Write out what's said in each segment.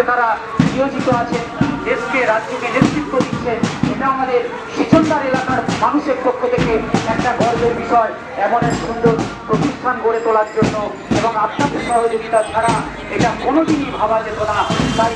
কাজে তারা নিয়োজিত আছে দেশকে, রাজ্যকে নেতৃত্ব দিচ্ছে এটা আমাদের শিচন্দার এলাকার মানুষের পক্ষ থেকে একটা গর্বের বিষয়, এমন এক সুন্দর প্রতিষ্ঠান গড়ে তোলার জন্য এবং আপনাদের সহযোগিতা ছাড়া এটা কোনোদিনই ভাবা যেত না তাই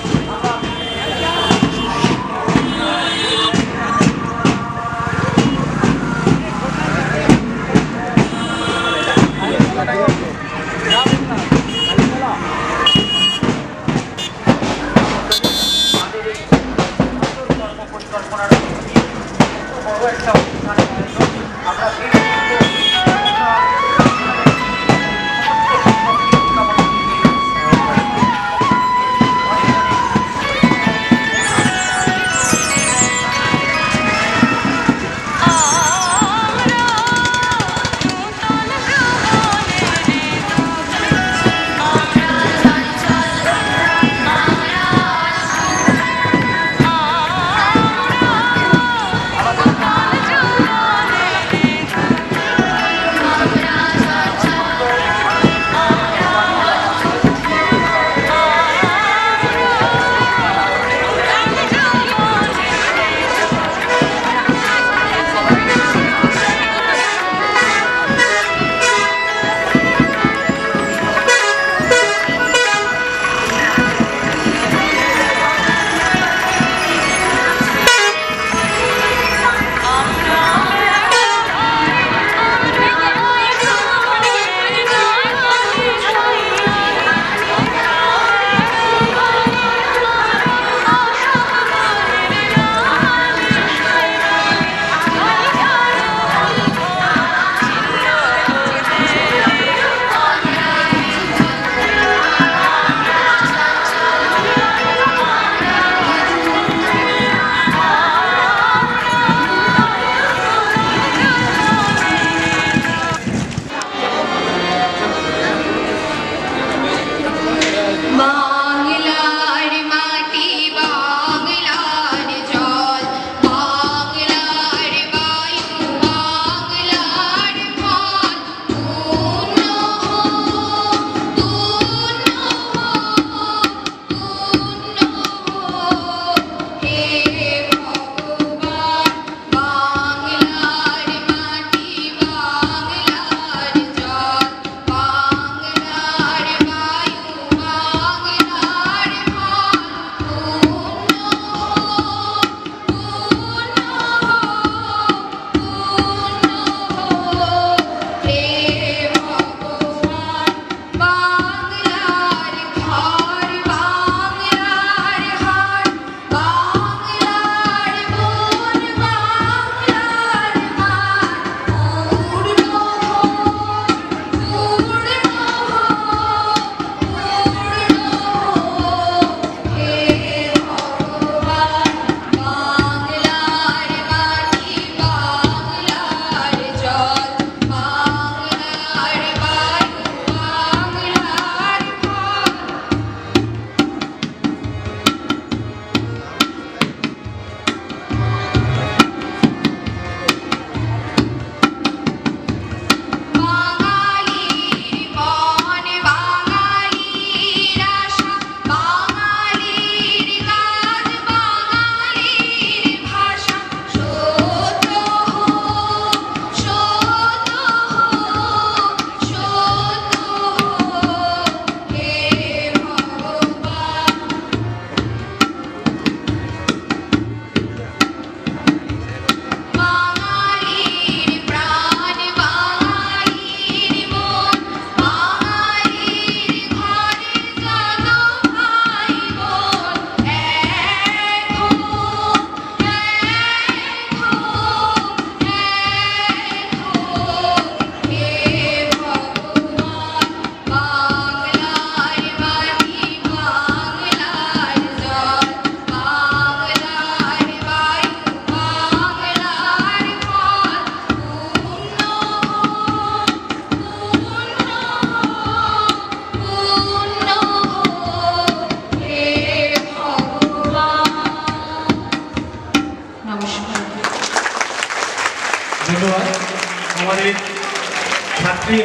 হয়ে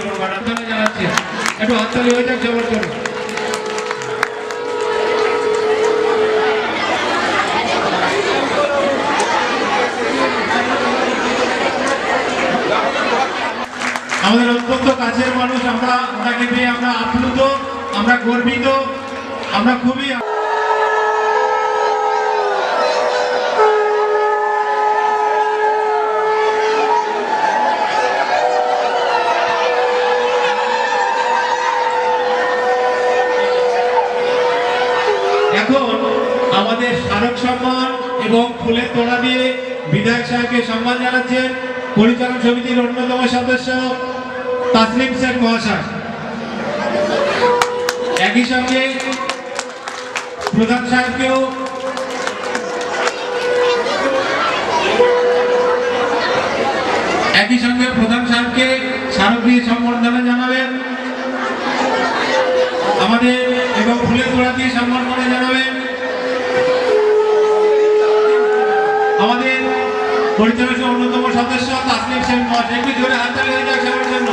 আমাদের অত্যন্ত কাছের মানুষ আমরা ওনাকে পেয়ে আমরা আপ্লুত আমরা গর্বিত আমরা খুবই ফুলের তোড়া দিয়ে বিধায়ক সাহেবকে সম্মান জানাচ্ছেন পরিচালন সমিতির অন্যতম সদস্য তাসলিম শেখ মহাশয়। একই সঙ্গে প্রধান সাহেবকেও একই সঙ্গে প্রধান সাহেবকে স্মারক দিয়ে সম্বর্ধনা জানাবেন। আমাদের এবং ফুলের তোড়া দিয়ে সম্বর্ধনা জানাবেন আমাদের পরিচালকের অন্যতম সদস্য তাসলিম সেন মহাশয়। একটু জোরে হাত জন্য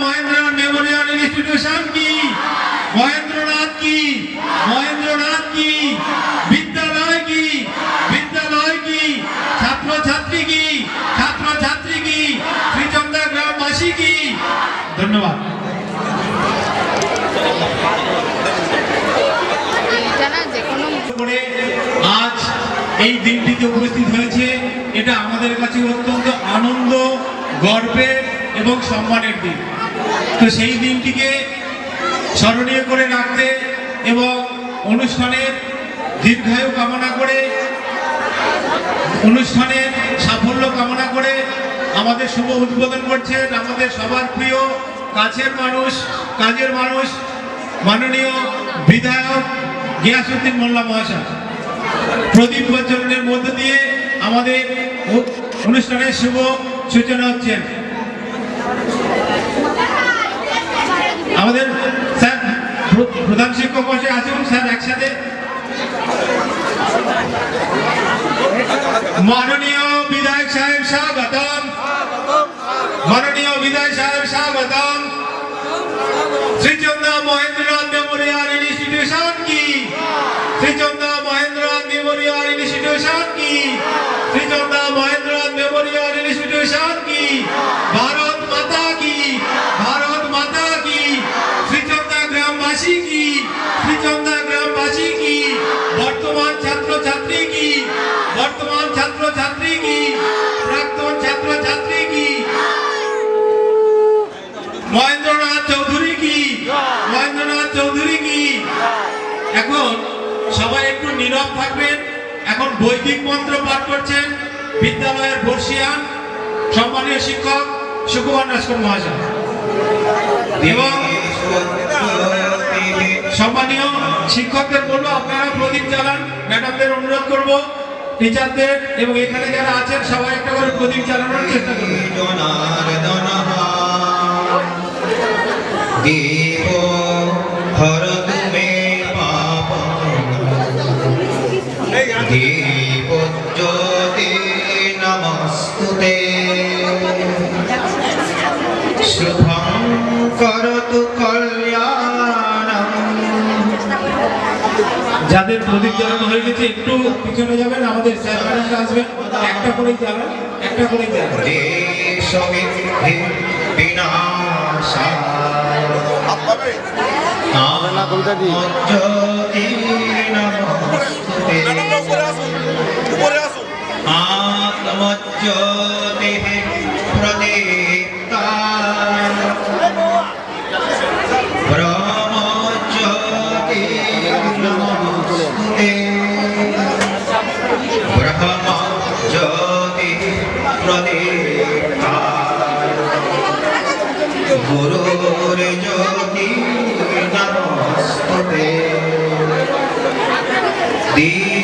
মহেন্দ্রনাথ মেমোরিয়াল ইনস্টিটিউশন কি মহেন্দ্রনাথ কি মহেন্দ্রনাথ কি বিদ্যালয় কি বিদ্যালয় কি ছাত্র ছাত্রী কি ছাত্র ছাত্রী কি শ্রীচন্দা গ্রামবাসী কি ধন্যবাদ। আজ এই দিনটিতে উপস্থিত হয়েছে। এটা আমাদের কাছে অত্যন্ত আনন্দ গর্বের এবং সম্মানের দিন। তো সেই দিনটিকে স্মরণীয় করে রাখতে এবং অনুষ্ঠানের দীর্ঘায়ু কামনা করে অনুষ্ঠানের সাফল্য কামনা করে আমাদের শুভ উদ্বোধন করছেন আমাদের সবার প্রিয় কাছের মানুষ, কাজের মানুষ, মাননীয় বিধায়ক গিয়াসুদ্দিন মোল্লা মহাশয়। প্রদীপ প্রজ্বলনের মধ্য দিয়ে আমাদের অনুষ্ঠানের শুভ সূচনা হচ্ছেন। আমাদের স্যার প্রধান শিক্ষক বসে আসুন, স্যার, একসাথে। মাননীয় বিধায়ক সাহেব স্বাগতম। মাননীয় বিধায়ক সাহেব স্বাগতম। শ্রীচন্দা মহেন্দ্রনাথ মেমোরিয়াল ইনস্টিটিউশন কি? শ্রীচন্দা মহেন্দ্রনাথ মেমোরিয়াল ইনস্টিটিউশন কি? শ্রীচন্দা মহেন্দ্রনাথ মেমোরিয়াল ইনস্টিটিউশন কি? ভারত মাতা কি? ভারত মাতা কি? শ্রীচন্দা গ্রামবাসী কি? শ্রীচন্দা গ্রামবাসী কি? বর্তমান ছাত্র ছাত্রী কি? বর্তমান ছাত্র ছাত্রী কি? প্রাক্তন ছাত্র ছাত্রী কি মহেন্দ্রনাথ চৌধুরী কি মহেন্দ্রনাথ চৌধুরী কি এখন সবাই একটু নীরব থাকবেন। এখন বৈদিক মন্ত্র পাঠ করছেন বিদ্যালয়ের বর্ষিয়ান সম্মানীয় শিক্ষক সুকুমার নস্কর মহাশয়। এবং সম্মানীয় শিক্ষকদের বলব, আপনারা প্রদীপ চালান ম্যাডামদের অনুরোধ করব, টিচারদের এবং এখানে যারা আছেন, সবাই একটা করে প্রদীপ জ্বালানোর চেষ্টা করবেন করতু কল্যাণম। যাদের প্রদীপ জ্বালানো হয়ে গেছে একটু পিছনে যাবেন আমাদের স্যার ম্যাডামরা আসবেন। একটা করে যাবেন একটা করে নমস্তুতে আত্মজ্যোতিঃ প্রদীপ্তায় de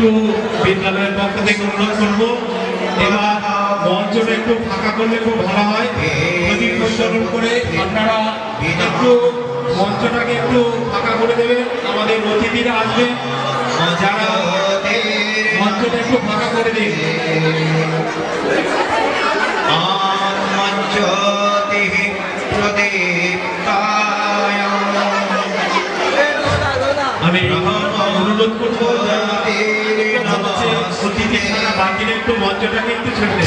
একটু বিদ্যালয়ের পক্ষ থেকে অনুরোধ করব। এবার মঞ্চটা একটু ফাঁকা করলে খুব ভালো হয়। প্রদীপ প্রজ্বলন করে আপনারা একটু মঞ্চটাকে একটু ফাঁকা করে দেবেন। আমাদের অতিথিরা আসবেন যারা মঞ্চটা একটু ফাঁকা করে দিন। আমি অনুরোধ করব অতিথি বাকিরা একটু মঞ্চটাকে একটু ছেড়ে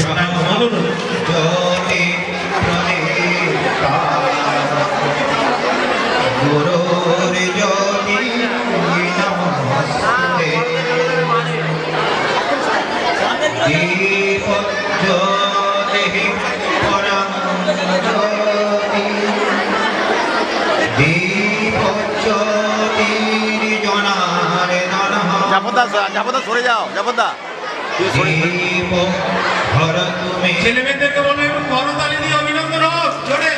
জাপদা জাপদা সরে যাও ছেলে মেয়েদেরকে করতালি দিয়ে অভিনন্দন হোক জোরে।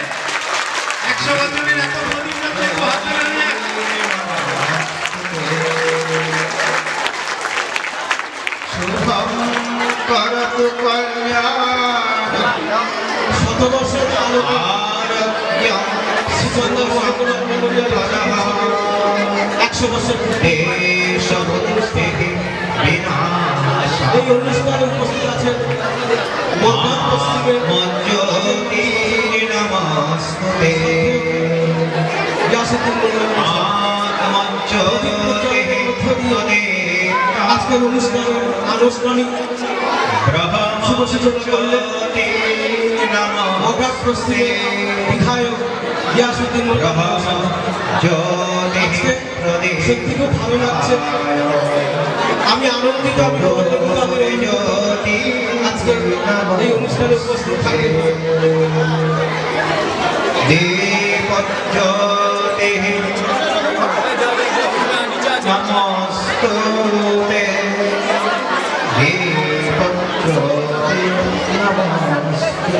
একশো বছরের এত করতু কল্যাণ। বছর এই অনুষ্ঠানে উপস্থিত আছেন আজকের অনুষ্ঠানের আনুষ্ঠানিক করলেন বিধায়ক গিয়াসুদ্দিন সত্যি খুব ভালো লাগছে আমি আনন্দিত আমার এই আজকে এই অনুষ্ঠানে উপস্থিত থাকে দীপজ্যোতিঃ নমস্তুতে দীপজ্যোতিঃ নমস্তুতে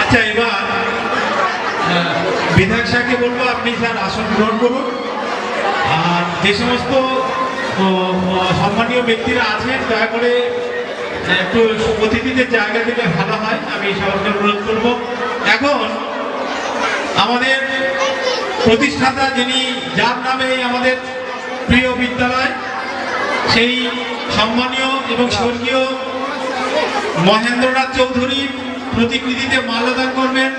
আচ্ছা এবার আহ, বিধায়ক সাহেবকে বলব আপনি স্যার আসন গ্রহণ করুন আর যে সমস্ত সম্মানীয় ব্যক্তিরা আছেন, দয়া করে একটু অতিথিদের জায়গা দিলে ভালো হয়, আমি সবাইকে অনুরোধ করব। এখন, আমাদের প্রতিষ্ঠাতা যিনি, যার নামে আমাদের প্রিয় বিদ্যালয়, সেই সম্মানীয় এবং স্বর্গীয় মহেন্দ্রনাথ চৌধুরী প্রতিকৃতিতে মাল্যদান করবেন।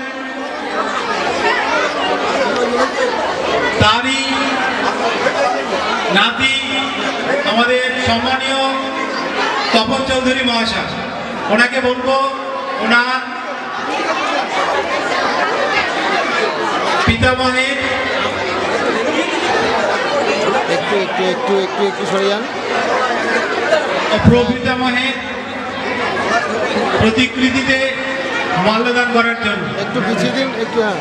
তারই নাতি আমাদের সম্মানীয় তপন চৌধুরী মহাশয় ওনাকে বলব ওনার পিতামহের একটু একটু একটু একটু একটু সরে যান। প্রপিতামহের প্রতিকৃতিতে মাল্যদান করার জন্য। একটু পিছিয়ে দিন একটু হ্যাঁ।